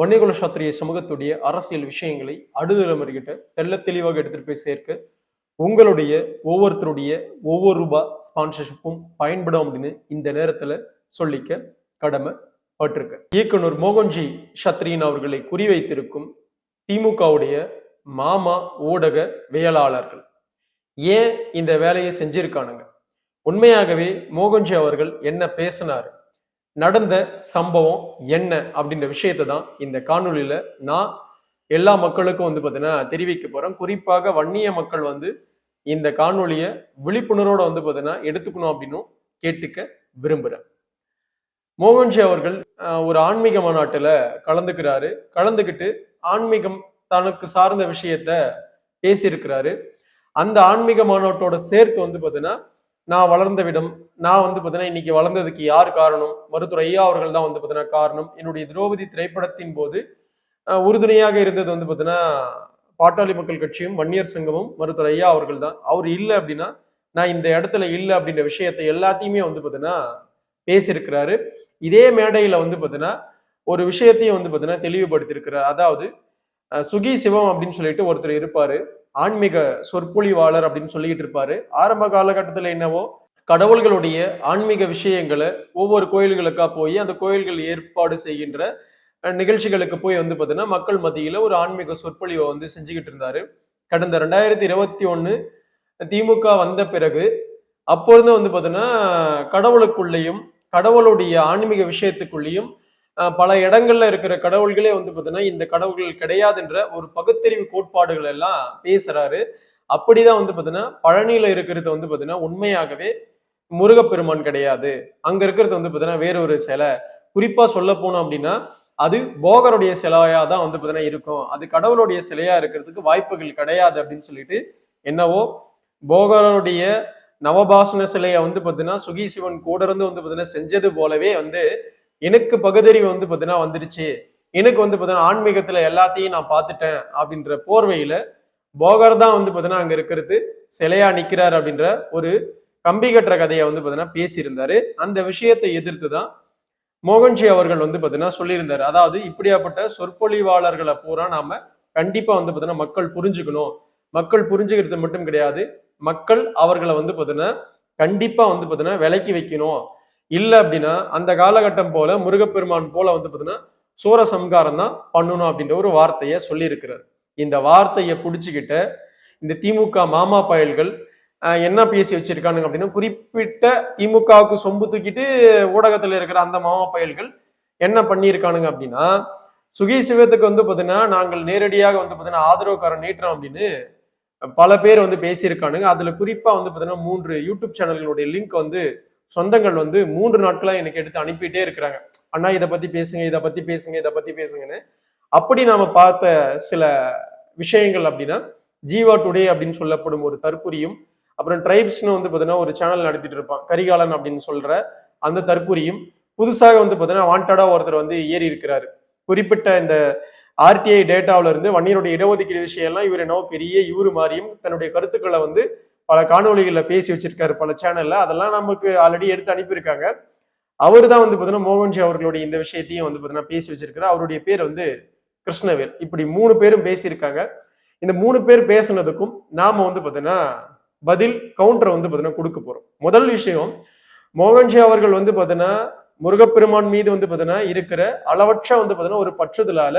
ஒன்னைகுல சாத்திரிய சமூகத்துடைய அரசியல் விஷயங்களை அடுதலைமுறைகிட்ட தெள்ள தெளிவாக எடுத்துட்டு போய் சேர்க்க உங்களுடைய ஒவ்வொருத்தருடைய ஒவ்வொரு ரூபாய் ஸ்பான்சர்ஷிப்பும் பயன்படும் அப்படின்னு இந்த நேரத்துல சொல்லிக்க கடமை பட்டிருக்கு. இயக்குனர் மோகன்ஜி சத்ரியன் அவர்களை குறிவைத்திருக்கும் திமுகவுடைய மாமா ஊடக வேளாளர்கள். ஏன் இந்த வேலையை செஞ்சிருக்கானுங்க? உண்மையாகவே மோகன்ஜி அவர்கள் என்ன பேசினாரு? நடந்த சம்பவம் என்ன அப்படின்ற விஷயத்தை தான் இந்த காணொலியில நான் எல்லா மக்களுக்கும் வந்து பார்த்தீங்கன்னா தெரிவிக்க போறேன். குறிப்பாக வன்னிய மக்கள் வந்து இந்த காணொலியை விழிப்புணர்வோட வந்து பார்த்தீங்கன்னா எடுத்துக்கணும் அப்படின்னும் கேட்டுக்க விரும்புகிறேன் மோகன்ஜி அவர்கள் ஒரு ஆன்மீக மாநாட்டில் கலந்துக்கிறாரு. கலந்துக்கிட்டு ஆன்மீகம் தனக்கு சார்ந்த விஷயத்த பேசியிருக்கிறாரு. அந்த ஆன்மீக மாநாட்டோட சேர்த்து வந்து பார்த்தீங்கன்னா நான் வளர்ந்த விடம் நான் வந்து பார்த்தீங்கன்னா இன்னைக்கு வளர்ந்ததுக்கு யார் காரணம்? மருத்துவர் ஐயா அவர்கள் தான் வந்து பார்த்தீங்கன்னா காரணம். என்னுடைய திரௌபதி திரைப்படத்தின் போது உறுதுணையாக இருந்தது வந்து பார்த்தீங்கன்னா பாட்டாளி மக்கள் கட்சியும் வன்னியர் சங்கமும் மருத்துவர் ஐயா அவர்கள் தான். அவர் இல்லை அப்படின்னா நான் இந்த இடத்துல இல்லை அப்படின்ற விஷயத்தை எல்லாத்தையுமே வந்து பார்த்தீங்கன்னா பேசியிருக்கிறாரு. இதே மேடையில் வந்து பார்த்தீங்கன்னா ஒரு விஷயத்தையும் வந்து பார்த்தீங்கன்னா தெளிவுபடுத்தியிருக்கிறார். அதாவது சுகி சிவம் அப்படின்னு சொல்லிட்டு ஒருத்தர் இருப்பாரு. ஆன்மீக சொற்பொழிவாளர் அப்படின்னு சொல்லிக்கிட்டு இருப்பாரு. ஆரம்ப காலகட்டத்தில் என்னவோ கடவுள்களுடைய ஆன்மீக விஷயங்களை ஒவ்வொரு கோயில்களுக்கா போய் அந்த கோயில்கள் ஏற்பாடு செய்கின்ற நிகழ்ச்சிகளுக்கு போய் வந்து பார்த்தீங்கன்னா மக்கள் மத்தியில் ஒரு ஆன்மீக சொற்பொழிவை வந்து செஞ்சுக்கிட்டு இருந்தாரு. கடந்த ரெண்டாயிரத்தி இருபத்தி ஒன்று திமுக வந்த பிறகு அப்பொழுது வந்து பார்த்தீங்கன்னா கடவுளுக்குள்ளேயும் கடவுளுடைய ஆன்மீக விஷயத்துக்குள்ளேயும் பல இடங்கள்ல இருக்கிற கடவுள்களே வந்து பார்த்தீங்கன்னா இந்த கடவுள்கள் கிடையாதுன்ற ஒரு பகுத்தறிவு கோட்பாடுகள் எல்லாம் பேசுறாரு. அப்படிதான் வந்து பார்த்தீங்கன்னா பழனியில இருக்கிறது வந்து பார்த்தீங்கன்னா உண்மையாகவே முருகப்பெருமான் கிடையாது. அங்க இருக்கிறது வந்து பார்த்தீங்கன்னா வேற ஒரு சிலை. குறிப்பா சொல்ல போனோம் அப்படின்னா அது போகருடைய சிலையா தான் வந்து பார்த்தீங்கன்னா இருக்கும். அது கடவுளுடைய சிலையா இருக்கிறதுக்கு வாய்ப்புகள் கிடையாது அப்படின்னு சொல்லிட்டு என்னவோ போகருடைய நவபாசன சிலையை வந்து பார்த்தீங்கன்னா சுகி சிவன் கூட இருந்து வந்து பார்த்தீங்கன்னா செஞ்சது போலவே வந்து எனக்கு பகுதறிவு வந்து பார்த்தீங்கன்னா வந்துருச்சு. எனக்கு வந்து பார்த்தீங்கன்னா ஆன்மீகத்துல எல்லாத்தையும் நான் பார்த்துட்டேன் அப்படின்ற போர்வையில போகர் தான் வந்து பார்த்தீங்கன்னா அங்க இருக்கிறது. சிலையா நிக்கிறார் அப்படின்ற ஒரு கம்பி கட்டுற கதையை வந்து பார்த்தீங்கன்னா பேசியிருந்தாரு. அந்த விஷயத்தை எதிர்த்து தான் மோகன்ஜி அவர்கள் வந்து பார்த்தீங்கன்னா சொல்லியிருந்தார். அதாவது இப்படியாப்பட்ட சொற்பொழிவாளர்களை பூரா நாம கண்டிப்பா வந்து பார்த்தீங்கன்னா மக்கள் புரிஞ்சுக்கணும். மக்கள் புரிஞ்சுக்கிறது மட்டும் கிடையாது. மக்கள் அவர்களை வந்து பார்த்தீங்கன்னா கண்டிப்பா வந்து பார்த்தீங்கன்னா விலக்கி வைக்கணும். இல்லை அப்படின்னா அந்த காலகட்டம் போல முருகப்பெருமான் போல வந்து பார்த்தீங்கன்னா சூரசம்காரம் தான் பண்ணணும் அப்படின்ற ஒரு வார்த்தையை சொல்லியிருக்கிறார். இந்த வார்த்தையை பிடிச்சிக்கிட்ட இந்த திமுக மாமா பயல்கள் என்ன பேசி வச்சிருக்கானுங்க அப்படின்னா குறிப்பிட்ட திமுகவுக்கு சொம்பு தூக்கிட்டு ஊடகத்தில் இருக்கிற அந்த மாமா பயல்கள் என்ன பண்ணியிருக்கானுங்க அப்படின்னா சுகி சிவத்துக்கு வந்து பார்த்தீங்கன்னா நாங்கள் நேரடியாக வந்து பார்த்தீங்கன்னா ஆதரவுக்காரன் நீட்டுறோம் அப்படின்னு பல பேர் வந்து பேசியிருக்கானுங்க. அதுல குறிப்பா வந்து பார்த்தீங்கன்னா மூன்று யூடியூப் சேனல்களுடைய லிங்க் வந்து சொந்தங்கள் வந்து மூன்று நாட்களா எனக்கு எடுத்து அனுப்பிட்டே இருக்கிறாங்க. அண்ணா இதை பத்தி பேசுங்க இதை பத்தி பேசுங்க இதை பத்தி பேசுங்கன்னு. அப்படி நாம பார்த்த சில விஷயங்கள் அப்படின்னா ஜீவா டுடே அப்படின்னு சொல்லப்படும் ஒரு தற்புரியும் அப்புறம் ட்ரைப்ஸ்னு வந்து பார்த்தீங்கன்னா ஒரு சேனல் நடத்திட்டு இருப்பான். கரிகாலன் அப்படின்னு சொல்ற அந்த தற்புரியும் புதுசாக வந்து பார்த்தீங்கன்னா வாண்டடா ஒருத்தர் வந்து ஏறி இருக்கிறாரு. குறிப்பிட்ட இந்த ஆர்டிஐ டேட்டாவில இருந்து வன்னியருடைய இடஒதுக்கீடு விஷயம்லாம் இவர் என்னவோ பெரிய இவரு மாதிரியும் தன்னுடைய கருத்துக்களை வந்து பல காணொளிகளில் பேசி வச்சிருக்காரு பல சேனல்ல அதெல்லாம் நமக்கு ஆல்ரெடி எடுத்து அனுப்பியிருக்காங்க. அவர் தான் வந்து பார்த்தீங்கன்னா மோகன்ஜி அவர்களுடைய இந்த விஷயத்தையும் வந்து பார்த்தீங்கன்னா பேசி வச்சிருக்காரு அவருடைய பேர் வந்து கிருஷ்ணவேல். இப்படி மூணு பேரும் பேசியிருக்காங்க. இந்த மூணு பேர் பேசுனதுக்கும் நாம வந்து பார்த்தீங்கன்னா பதில் கவுண்டரை வந்து பார்த்தீங்கன்னா கொடுக்க போறோம். முதல் விஷயம் மோகன்ஜி அவர்கள் வந்து பார்த்தீங்கன்னா முருகப்பெருமான் மீது வந்து பார்த்தீங்கன்னா இருக்கிற அளவற்ற வந்து பார்த்தீங்கன்னா ஒரு பற்றுதலால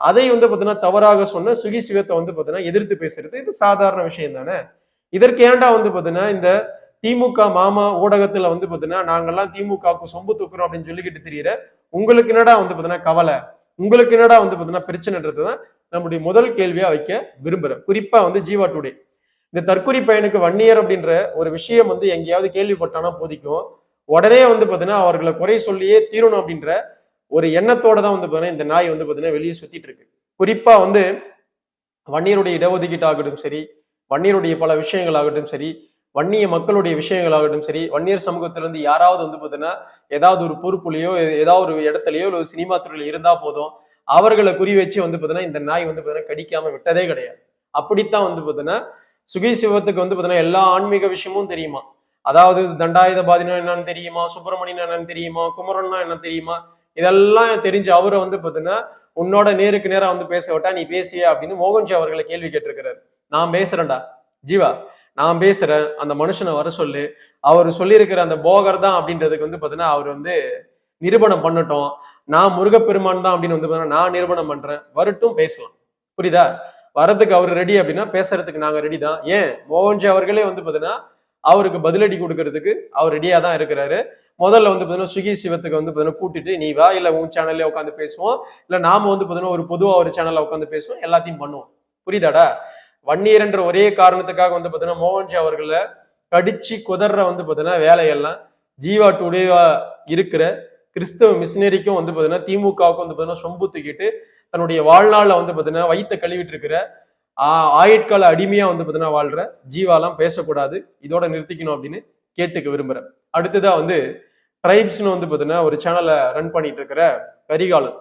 அதை வந்து பார்த்தீங்கன்னா தவறாக சொன்ன சுகி சிவத்தை வந்து பார்த்தீங்கன்னா எதிர்த்து பேசுறது. இது சாதாரண விஷயம் தானே இதற்கு ஏன்டா வந்து பார்த்தீங்கன்னா இந்த திமுக மாமா ஊடகத்துல வந்து பார்த்தீங்கன்னா நாங்கெல்லாம் திமுகவுக்கு சொம்பு தூக்குறோம் அப்படின்னு சொல்லிக்கிட்டு தெரியற உங்களுக்கு என்னடா வந்து பார்த்தீங்கன்னா கவலை? உங்களுக்கு என்னடா வந்து பார்த்தீங்கன்னா பிரச்சனைன்றது தான் நம்முடைய முதல் கேள்வியா வைக்க விரும்புறேன். குறிப்பா வந்து ஜீவா டுடே. இந்த தற்கொலை பையனுக்கு வன்னியர் அப்படின்ற ஒரு விஷயம் வந்து எங்கேயாவது கேள்விப்பட்டானா போதிக்கும். உடனே வந்து பார்த்தீங்கன்னா அவர்களை குறை சொல்லியே தீரணும் அப்படின்ற ஒரு எண்ணத்தோட தான் வந்து பார்த்தீங்கன்னா இந்த நாய் வந்து பார்த்தீங்கன்னா வெளியே சுத்திட்டு இருக்கு. குறிப்பா வந்து வன்னியருடைய இடஒதுக்கீட்டாகட்டும் சரி வன்னியருடைய பல விஷயங்களாகட்டும் சரி வன்னிய மக்களுடைய விஷயங்களாகட்டும் சரி வன்னியர் சமூகத்திலிருந்து யாராவது வந்து பார்த்தீங்கன்னா ஏதாவது ஒரு பொறுப்புலையோ ஏதாவது ஒரு இடத்துலையோ ஒரு சினிமா துறையில இருந்தா போதும். அவர்களை குறி வச்சு வந்து பார்த்தீங்கன்னா இந்த நாய் வந்து பார்த்தீங்கன்னா கடிக்காம விட்டதே கிடையாது. அப்படித்தான் வந்து பார்த்தீங்கன்னா சுகி சிவத்துக்கு வந்து பார்த்தீங்கன்னா எல்லா ஆன்மீக விஷயமும் தெரியுமா? அதாவது தண்டாயுத பாதினா என்னன்னு தெரியுமா? சுப்பிரமணியன் என்னன்னு தெரியுமா? குமரன்னா என்ன தெரியுமா? இதெல்லாம் தெரிஞ்சு அவரை வந்து பார்த்தீங்கன்னா உன்னோட நேருக்கு நேராக வந்து பேச விட்டா நீ பேசிய அப்படின்னு மோகன்ஜி அவர்களை கேள்வி கேட்டிருக்கிறாரு. நான் பேசுறேன்டா. ஜீவா நான் பேசுறேன். அந்த மனுஷனை வர சொல்லு. அவர் சொல்லியிருக்கிற அந்த போகர் தான் அப்படின்றதுக்கு வந்து பாத்தீங்கன்னா அவர் வந்து நிரூபணம் பண்ணட்டும். நான் முருகப்பெருமான் தான் அப்படின்னு வந்து பார்த்தீங்கன்னா நான் நிரூபணம் பண்றேன். வரட்டும் பேசலாம். புரியுதா? வரதுக்கு அவர் ரெடி அப்படின்னா பேசுறதுக்கு நாங்க ரெடி தான். ஏன்? மோகன்ஜி அவர்களே வந்து பாத்தீங்கன்னா அவருக்கு பதிலடி கொடுக்கறதுக்கு அவர் ரெடியா தான் இருக்கிறாரு. முதல்ல வந்து பாத்தீங்கன்னா சுகி சிவத்துக்கு வந்து பாத்தீங்கன்னா கூட்டிட்டு நீ வா இல்ல உன் சேனல்ல உட்காந்து பேசுவோம். இல்ல நாம வந்து பாத்தீங்கன்னா ஒரு பொதுவா ஒரு சேனல்ல உட்காந்து பேசுவோம். எல்லாத்தையும் பண்ணுவோம். புரியுதாடா? வன்னியர் என்ற ஒரே காரணத்துக்காக வந்து பார்த்தீங்கன்னா மோகன்ஜி அவர்களை கடிச்சு குதற வந்து பார்த்தீங்கன்னா வேலையெல்லாம் ஜீவா டுடேவா இருக்கிற கிறிஸ்தவ மிஷினரிக்கும் வந்து பார்த்தீங்கன்னா திமுகவுக்கும் வந்து பார்த்தீங்கன்னா சொம்பு தூக்கிட்டு தன்னுடைய வாழ்நாளில் வந்து பார்த்தீங்கன்னா வயித்தை கழுவிட்டு இருக்கிற ஆயுட்கால அடிமையாக வந்து பார்த்தீங்கன்னா வாழ்ற ஜீவாலாம் பேசக்கூடாது. இதோட நிறுத்திக்கணும் அப்படின்னு கேட்டுக்க விரும்புகிறேன் அடுத்ததாக வந்து ட்ரைப்ஸ்னு வந்து பார்த்தீங்கன்னா ஒரு சேனலை ரன் பண்ணிட்டு இருக்கிற கரிகாலன்.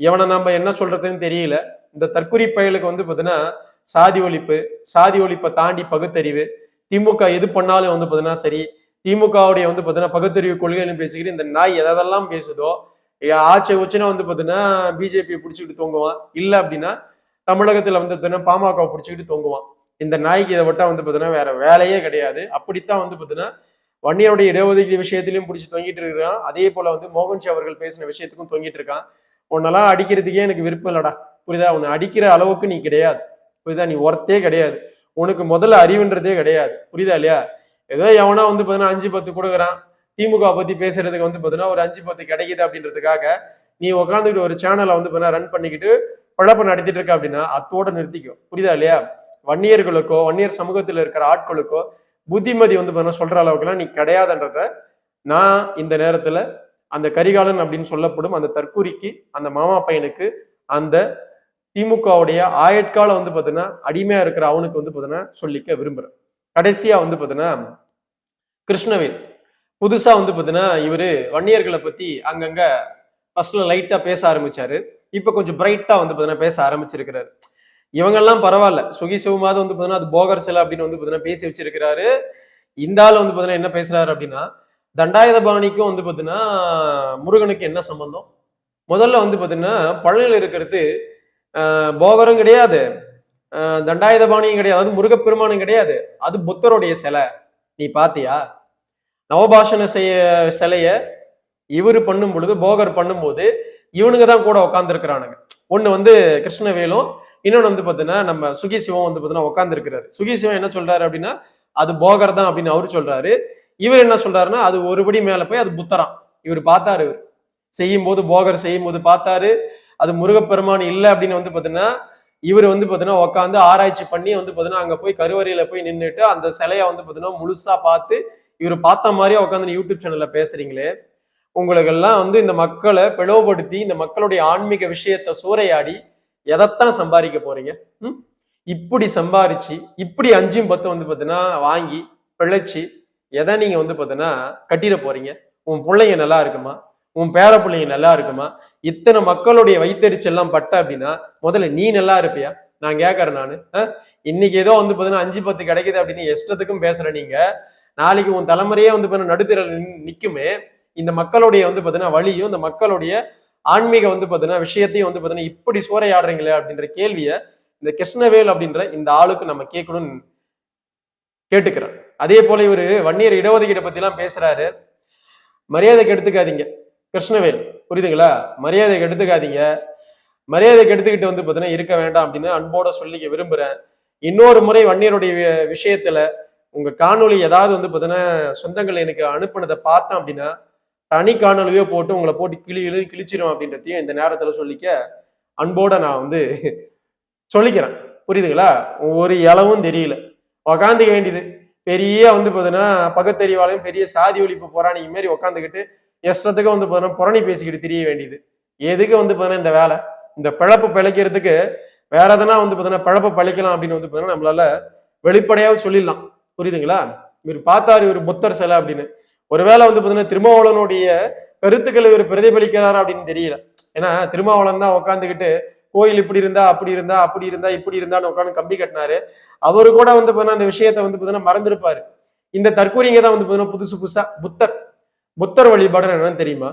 இவனை நம்ம என்ன சொல்றதுன்னு தெரியல. இந்த தற்குறி பயலுக்கு வந்து பார்த்தீங்கன்னா சாதி ஒழிப்பு சாதி ஒழிப்பை தாண்டி பகுத்தறிவு. திமுக எது பண்ணாலும் வந்து பார்த்தீங்கன்னா சரி திமுகவுடைய வந்து பார்த்தீங்கன்னா பகுத்தறிவு கொள்கைன்னு பேசிக்கிட்டு இந்த நாய் எதெல்லாம் பேசுதோ ஆட்சி வச்சுன்னா வந்து பார்த்தீங்கன்னா பிஜேபியை பிடிச்சிக்கிட்டு தொங்குவான். இல்லை அப்படின்னா தமிழகத்தில் வந்து பார்த்தீங்கன்னா பாமகவை பிடிச்சிக்கிட்டு தொங்குவான். இந்த நாய்க்கு இதை விட்டா வந்து பார்த்தீங்கன்னா வேற வேலையே கிடையாது. அப்படித்தான் வந்து பார்த்தீங்கன்னா வன்னியருடைய இடஒதுக்கீடு விஷயத்திலையும் பிடிச்சி தொங்கிட்டு இருக்கிறான். அதே போல வந்து மோகன்ஜி அவர்கள் பேசின விஷயத்துக்கும் தொங்கிட்டு இருக்கான். உன்னெல்லாம் அடிக்கிறதுக்கே எனக்கு விருப்பம் இல்லடா. புரியுதா? உன்னை அடிக்கிற அளவுக்கு நீ கிடையாது. புரியுதா? நீ ஒர்த்தே கிடையாது. உனக்கு முதல்ல அறிவுன்றதே கிடையாது. புரியுதா இல்லையா? ஏதோ எவனா வந்து பார்த்தீங்கன்னா அஞ்சு பத்து கொடுக்குறான். திமுக பத்தி பேசுறதுக்கு வந்து பார்த்தீங்கன்னா ஒரு அஞ்சு பத்து கிடைக்குது அப்படின்றதுக்காக நீ உட்காந்துக்கிட்டு ஒரு சேனலை வந்து பார்த்தீங்கன்னா ரன் பண்ணிக்கிட்டு குழப்பம் நடத்திட்டு இருக்க அப்படின்னா அத்தோட நிறுத்திக்கும் புரியுதா இல்லையா? வன்னியர்களுக்கோ வன்னியர் சமூகத்தில் இருக்கிற ஆட்களுக்கோ புத்திமதி வந்து பார்த்தீங்கன்னா சொல்ற அளவுக்குலாம் நீ கிடையாதுன்றத நான் இந்த நேரத்துல அந்த கரிகாலன் அப்படின்னு சொல்லப்படும் அந்த தற்கூரிக்கு அந்த மாமா பையனுக்கு அந்த திமுகவுடைய ஆயட்காலம் வந்து பார்த்தீங்கன்னா அடிமையா இருக்கிற அவனுக்கு வந்து பார்த்தீங்கன்னா சொல்லிக்க விரும்புறேன். கடைசியா வந்து பார்த்தீங்கன்னா கிருஷ்ணவேல். புதுசா வந்து பார்த்தீங்கன்னா இவரு வன்னியர்களை பத்தி அங்கங்க ஃபர்ஸ்ட்ல லைட்டா பேச ஆரம்பிச்சாரு. இப்ப கொஞ்சம் பிரைட்டா வந்து பார்த்தீங்கன்னா பேச ஆரம்பிச்சிருக்கிறாரு. இவங்கெல்லாம் பரவாயில்ல. சுகி சிவமாவது வந்து பார்த்தீங்கன்னா அது போகர் சிலை அப்படின்னு வந்து பார்த்தீங்கன்னா பேசி வச்சிருக்கிறாரு. இந்த ஆள் வந்து பார்த்தீங்கன்னா என்ன பேசுறாரு அப்படின்னா தண்டாயுதபாணிக்கும் வந்து பார்த்தீங்கன்னா முருகனுக்கு என்ன சம்பந்தம்? முதல்ல வந்து பார்த்தீங்கன்னா பழனியில் இருக்கிறது போகரும் கிடையாது. தண்டாயுதபாணியும் கிடையாது. அது முருகப்பெருமானும் கிடையாது. அது புத்தருடைய சிலை. நீ பாத்தியா? நவபாஷண செய்ய சிலைய இவரு பண்ணும் பொழுது போகர் பண்ணும்போது இவனுங்க தான் கூட உட்காந்துருக்கிறானுங்க ஒன்று வந்து கிருஷ்ணவேலும் இன்னொன்று வந்து பார்த்தீங்கன்னா நம்ம சுகி சிவம் வந்து பார்த்தீங்கன்னா உட்காந்துருக்கிறாரு சுகி சிவம் என்ன சொல்றாரு அப்படின்னா அது போகர் தான் அப்படின்னு அவரு சொல்றாரு. இவர் என்ன சொல்றாருன்னா அது ஒருபடி மேல போய் அது புத்தரான் இவர் பார்த்தாரு இவர். செய்யும் போது போகர் செய்யும் போது பார்த்தாரு. அது முருகப்பெருமான் இல்லை அப்படின்னு வந்து பார்த்தீங்கன்னா இவர் வந்து பார்த்தீங்கன்னா உட்காந்து ஆராய்ச்சி பண்ணி வந்து பார்த்தீங்கன்னா அங்கே போய் கருவறையில் போய் நின்றுட்டு அந்த சிலையை வந்து பார்த்தீங்கன்னா முழுசா பார்த்து இவர் பார்த்த மாதிரியே உட்காந்து யூடியூப் சேனல்ல பேசுறீங்களே உங்களுக்கெல்லாம் வந்து இந்த மக்களை பிளவுபடுத்தி இந்த மக்களுடைய ஆன்மீக விஷயத்தை சூறையாடி எதைத்தான் சம்பாதிக்க போறீங்க? இப்படி சம்பாரிச்சு இப்படி அஞ்சும் பத்தும் வந்து பார்த்தீங்கன்னா வாங்கி பிழைச்சி எதை நீங்க வந்து பார்த்தீங்கன்னா கட்டிட போறீங்க? உன் பிள்ளைங்க நல்லா இருக்குமா? உன் பேர பிள்ளைங்க நல்லா இருக்குமா? இத்தனை மக்களுடைய வைத்தறிச்செல்லாம் பட்ட அப்படின்னா முதல்ல நீ நல்லா இருப்பியா? நான் கேட்கறேன் நான். இன்னைக்கு ஏதோ வந்து பார்த்தீங்கன்னா அஞ்சு பத்து கிடைக்குது அப்படின்னு இஷ்டத்துக்கும் பேசுற நீங்க. நாளைக்கு உன் தலைமுறையே வந்து பார்த்தீங்கன்னா நடுத்தர நிற்குமே இந்த மக்களுடைய வந்து பார்த்தீங்கன்னா வழியும் இந்த மக்களுடைய ஆன்மீக வந்து பார்த்தீங்கன்னா விஷயத்தையும் வந்து பார்த்தீங்கன்னா இப்படி சூறையாடுறீங்களே அப்படின்ற கேள்வியை இந்த கிருஷ்ணவேல் அப்படின்ற இந்த ஆளுக்கு நம்ம கேட்கணும்னு கேட்டுக்கிறேன் அதே போல இவரு வன்னியர் இடஒதுக்கீடு பத்தி எல்லாம் பேசுறாரு. மரியாதைக்கு எடுத்துக்காதீங்க. கிருஷ்ணவேல் புரியுதுங்களா? மரியாதைக்கு எடுத்துக்காதீங்க. மரியாதைக்கு எடுத்துக்கிட்டு வந்து பார்த்தீங்கன்னா இருக்க வேண்டாம் அப்படின்னு அன்போட சொல்லிக்க விரும்புறேன். இன்னொரு முறை வன்னியருடைய வி- விஷயத்துல உங்க காணொளி ஏதாவது வந்து பார்த்தீங்கன்னா சொந்தங்கள் எனக்கு அனுப்புனதை பார்த்தேன் அப்படின்னா தனி காணொலியோ போட்டு உங்களை போட்டு கிளி கிளி கிழிச்சிடும் அப்படின்றதையும் இந்த நேரத்துல சொல்லிக்க அன்போட நான் வந்து சொல்லிக்கிறேன். புரியுதுங்களா? ஒரு இளவும் தெரியல. உக்காந்துக்க வேண்டியது. பெரிய வந்து பார்த்தீங்கன்னா பகுத்தறிவாளையும் பெரிய சாதி ஒழிப்பு போராணிக்கு மாரி உக்காந்துக்கிட்டு இஷ்டத்துக்கு வந்து பார்த்தீங்கன்னா புறணி பேசிக்கிட்டு தெரிய வேண்டியது. எதுக்கு வந்து பார்த்தீங்கன்னா இந்த வேலை? இந்த பிழப்பு பிழைக்கிறதுக்கு வேற எதனா வந்து பார்த்தீங்கன்னா பிழப்பை பழிக்கலாம் அப்படின்னு வந்து பார்த்தீங்கன்னா நம்மளால வெளிப்படையாக சொல்லிடலாம். புரியுதுங்களா? இவர் பார்த்தாரு இவர் புத்தர் சிலை அப்படின்னு. ஒருவேளை வந்து பார்த்தீங்கன்னா திருமாவளவனுடைய கருத்துக்களை இவர் பிரதிபலிக்கிறாரா அப்படின்னு தெரியல. ஏன்னா திருமாவளவன் தான் உட்காந்துக்கிட்டு கோயில் இப்படி இருந்தா அப்படி இருந்தா அப்படி இருந்தா இப்படி இருந்தான்னு உட்காந்து கம்பி கட்டினாரு. அவரு கூட வந்து பார்த்தீங்கன்னா அந்த விஷயத்த வந்து பார்த்தீங்கன்னா மறந்துருப்பாரு. இந்த தற்கூரிங்க தான் வந்து பார்த்தீங்கன்னா புதுசு புதுசா புத்தர். புத்தர் வழிபாடுன்னு என்னன்னு தெரியுமா?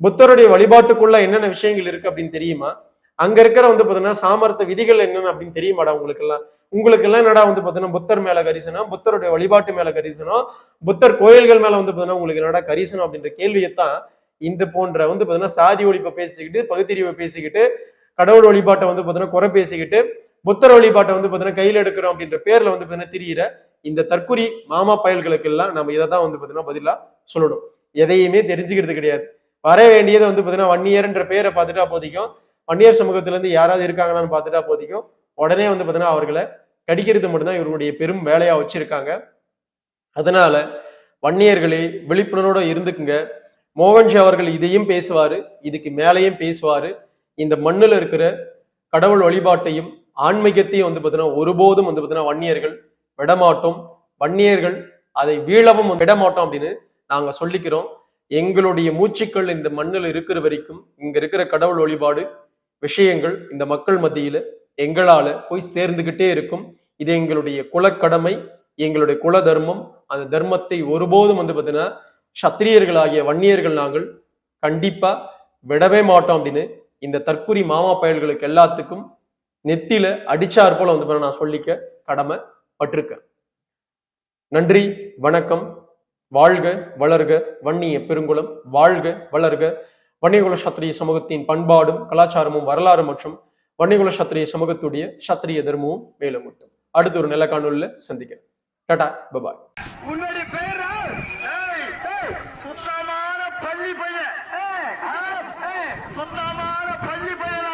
புத்தருடைய வழிபாட்டுக்குள்ள என்னென்ன விஷயங்கள் இருக்கு அப்படின்னு தெரியுமா? அங்க இருக்கிற வந்து பாத்தீங்கன்னா சாமர்த்த விதிகள் என்னென்ன அப்படின்னு தெரியுமாடா உங்களுக்கு எல்லாம் உங்களுக்கு எல்லாம் என்னடா வந்து பாத்தீங்கன்னா புத்தர் மேல கரிசனம் புத்தருடைய வழிபாட்டு மேல கரிசனம் புத்தர் கோயில்கள் மேல வந்து பாத்தீங்கன்னா உங்களுக்கு என்னடா கரிசனம் அப்படின்ற கேள்வியைத்தான் இந்த போன்ற வந்து பாத்தீங்கன்னா சாதி ஒழிப்பை பேசிக்கிட்டு பகுத்தறிவை பேசிக்கிட்டு கடவுள் வழிபாட்டை வந்து பாத்தீங்கன்னா குறை பேசிக்கிட்டு புத்தர் வழிபாட்டை வந்து பாத்தீங்கன்னா கையில் எடுக்கிறோம் அப்படின்ற பேர்ல வந்து பாத்தீங்கன்னா திரியிற இந்த தற்குறி மாமா பயல்களுக்கு எல்லாம் நம்ம இதை தான் வந்து பாத்தீங்கன்னா பதிலா சொல்லணும். எதையுமே தெரிஞ்சுக்கிறது கிடையாது. வர வேண்டியது வந்து பார்த்தீங்கன்னா ஒன் இயர்ன்ற பேரை பார்த்துட்டா போதிக்கும். வன்னியர் இயர் சமூகத்திலேருந்து யாராவது இருக்காங்களான்னு பார்த்துட்டா போதிக்கும். உடனே வந்து பார்த்தீங்கன்னா அவர்களை கடிக்கிறது மட்டும்தான் இவருடைய பெரும் வேலையாக வச்சிருக்காங்க. அதனால வன்னியர்களே விழிப்புணர்வோட இருந்துக்குங்க. மோகன்ஜி அவர்கள் இதையும் பேசுவார் இதுக்கு மேலேயும் பேசுவார். இந்த மண்ணில் இருக்கிற கடவுள் வழிபாட்டையும் ஆன்மீகத்தையும் வந்து பார்த்தீங்கன்னா ஒருபோதும் வந்து பார்த்தீங்கன்னா வன்னியர்கள் விடமாட்டோம். வன்னியர்கள் அதை வீழவும் விடமாட்டோம் அப்படின்னு நாங்க சொல்லிக்கிறோம் எங்களுடைய மூச்சுக்கள் இந்த மண்ணில் இருக்கிற வரைக்கும் இங்க இருக்கிற கடவுள் வழிபாடு விஷயங்கள் இந்த மக்கள் மத்தியில எங்களால போய் சேர்ந்துகிட்டே இருக்கும். இது எங்களுடைய குலக்கடமை எங்களுடைய குல தர்மம் அந்த தர்மத்தை ஒருபோதும் வந்து பார்த்தீங்கன்னா சத்திரியர்களாகிய வன்னியர்கள் நாங்கள் கண்டிப்பா விடவே மாட்டோம் அப்படின்னு இந்த தற்குறி மாமா பயல்களுக்கு எல்லாத்துக்கும் நெத்தியில அடிச்சார் போல வந்து நான் சொல்லிக்க கடமை பட்டிருக்கேன் நன்றி வணக்கம். வாழ்க வளர்க வன்னிய பெருங்குளம் வாழ்க வளர்க. வன்னியகுல சத்திரிய சமூகத்தின் பண்பாடும் கலாச்சாரமும் வரலாறு மற்றும் வன்னியகுல சத்திரிய சமூகத்துடைய சத்திரிய தர்மமும் மேலும் மட்டும் அடுத்த ஒரு நல்ல சந்திக்கிறேன். Tata bye bye. உன்னுடைய பேர் சுத்தமான பள்ளி பையன். சுத்தமான பள்ளி பையன்?